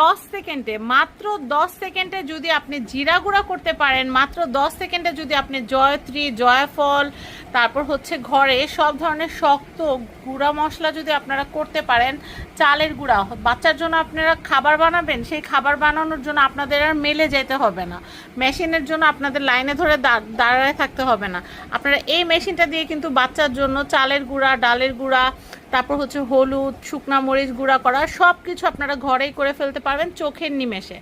দশ সেকেন্ডে, মাত্র দশ সেকেন্ডে যদি আপনি জিরা গুঁড়া করতে পারেন, মাত্র দশ সেকেন্ডে যদি আপনি জয়ত্রী, জয়ফল, তারপর হচ্ছে ঘরে সব ধরনের শক্ত গুঁড়া মশলা যদি আপনারা করতে পারেন, চালের গুঁড়া, বাচ্চার জন্য আপনারা খাবার বানাবেন, সেই খাবার বানানোর জন্য আপনাদের আর মেলে যেতে হবে না। মেশিনের জন্য আপনাদের লাইনে ধরে দাঁড়ায় থাকতে হবে না। আপনারা এই মেশিনটা দিয়ে কিন্তু বাচ্চার জন্য চালের গুঁড়া, ডালের গুঁড়া তারপর হচ্ছে হলুদ, শুকনা মরিচ গুঁড়া করা সব কিছু আপনারা ঘরেই করে ফেলতে পারবেন চোখের নিমেষে।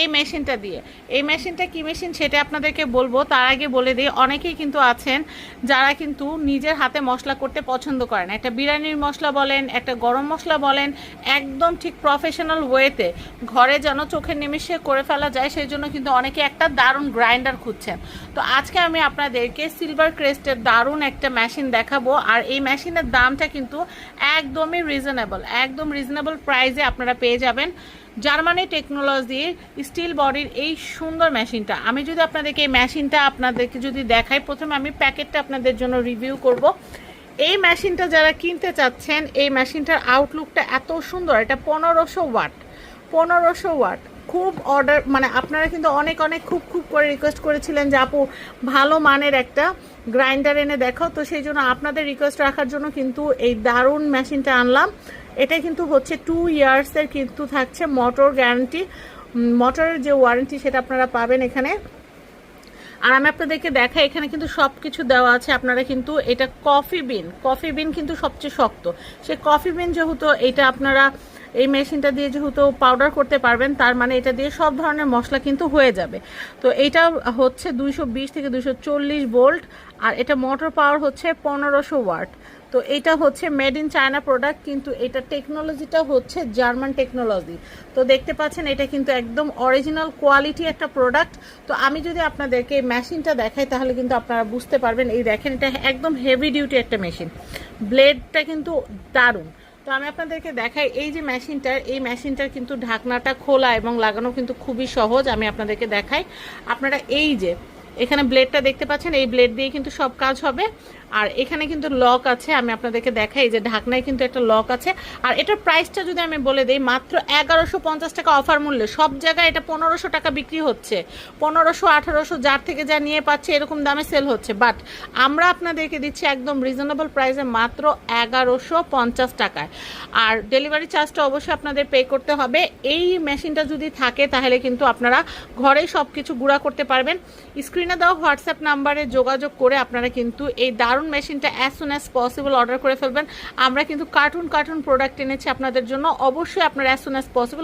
এই মেশিনটা দিয়ে। এই মেশিনটা কি মেশিন সেটা আপনাদেরকে বলব। তার আগে বলে দিই, অনেকেই কিন্তু আছেন যারা কিন্তু নিজের হাতে মশলা করতে পছন্দ করেন একটা বিরিয়ানির মশলা বলেন, একটা গরম মশলা বলেন, একদম ঠিক প্রফেশনাল ওয়েতে ঘরে যেন চোখের নিমেষে করে ফেলা যায়, সেই জন্য কিন্তু অনেকে একটা দারুণ গ্রাইন্ডার খুঁজছেন। তো আজকে আমি আপনাদেরকে সিলভার ক্রেস্টের দারুণ একটা মেশিন দেখাবো। আর এই মেশিনের দামটা কিন্তু একদমই রিজনেবল একদম রিজনেবল প্রাইসে আপনারা পেয়ে যাবেন জার্মানি টেকনোলজির স্টিল বডির এই সুন্দর মেশিনটা আমি যদি আপনাদেরকে এই মেশিনটা আপনাদেরকে যদি দেখাই, প্রথমে আমি প্যাকেটটা আপনাদের জন্য রিভিউ করব। এই মেশিনটা যারা কিনতে চাচ্ছেন, এই মেশিনটার আউটলুকটা এত সুন্দর, এটা পনেরোশো ওয়াট পনেরোশো ওয়াট। খুব অর্ডার মানে আপনারা কিন্তু অনেক অনেক খুব খুব করে রিকোয়েস্ট করেছিলেন যে, আপু, ভালো মানের একটা গ্রাইন্ডার এনে দেখো তো সেই জন্য আপনাদের রিকোয়েস্ট রাখার জন্য কিন্তু এই দারুণ মেশিনটা আনলাম। এটা কিন্তু হচ্ছে টু ইয়ার্সের কিন্তু থাকছে মোটর গ্যারান্টি মোটরের যে ওয়ারেন্টি সেটা আপনারা পাবেন এখানে। আর আমি আপনাদেরকে দেখাই, এখানে কিন্তু সব কিছু দেওয়া আছে। আপনারা কিন্তু এটা কফি বিন কফি বিন কিন্তু সবচেয়ে শক্ত। সেই কফি বিন যেহেতু, এটা আপনারা এই মেশিনটা দিয়ে যেহেতু পাউডার করতে পারবেন, তার মানে এটা দিয়ে সব ধরনের মশলা কিন্তু হয়ে যাবে। তো এটা হচ্ছে দুইশো বিশ থেকে দুইশো চল্লিশ ভোল্ট আর এটা মোটর পাওয়ার হচ্ছে পনেরোশো ওয়াট তো এটা হচ্ছে মেড ইন চায়না প্রোডাক্ট কিন্তু এটা টেকনোলজিটা হচ্ছে জার্মান টেকনোলজি তো দেখতে পাচ্ছেন, এটা কিন্তু একদম অরিজিনাল কোয়ালিটি একটা প্রোডাক্ট তো আমি যদি আপনাদেরকে এই মেশিনটা দেখাই, তাহলে কিন্তু আপনারা বুঝতে পারবেন, এই দেখেন, এটা একদম হেভি ডিউটি একটা মেশিন। ব্লেডটা কিন্তু দারুণ। তো আমি আপনাদেরকে দেখাই, এই যে মেশিনটার, এই মেশিনটার কিন্তু ঢাকনাটা খোলা এবং লাগানো কিন্তু খুবই সহজ, আমি আপনাদেরকে দেখাই। আপনারা এই যে, এখানে ব্লেডটা দেখতে পাচ্ছেন, এই ব্লেড দিয়ে কিন্তু সব কাজ হবে। আর এখানে কিন্তু লক আছে, আমি আপনাদেরকে দেখাই যে ঢাকনায় কিন্তু একটা লক আছে। আর এটার প্রাইসটা যদি আমি বলে দিই, মাত্র এগারোশো পঞ্চাশ টাকা অফার মূল্যে। সব জায়গায় এটা পনেরোশো টাকা বিক্রি হচ্ছে। পনেরোশো, আঠারোশো যার থেকে যা নিয়ে পাচ্ছে, এরকম দামে সেল হচ্ছে। বাট আমরা আপনাদেরকে দিচ্ছি একদম রিজনেবল প্রাইসে মাত্র এগারোশো পঞ্চাশ টাকায়। আর ডেলিভারি চার্জটা অবশ্যই আপনাদের পে করতে হবে। এই মেশিনটা যদি থাকে, তাহলে কিন্তু আপনারা ঘরেই সব কিছু গুঁড়া করতে পারবেন। স্ক্রিনে দেওয়া হোয়াটসঅ্যাপ নাম্বারে যোগাযোগ করে আপনারা কিন্তু এই দারুণ মেশিনটা as soon as possible order করে ফেলবেন। আমরা কিন্তু কার্টুন কার্টুন প্রোডাক্ট এনেছি আপনাদের জন্য। অবশ্যই আপনারা অ্যাজ সুন অ্যাজ পসিবল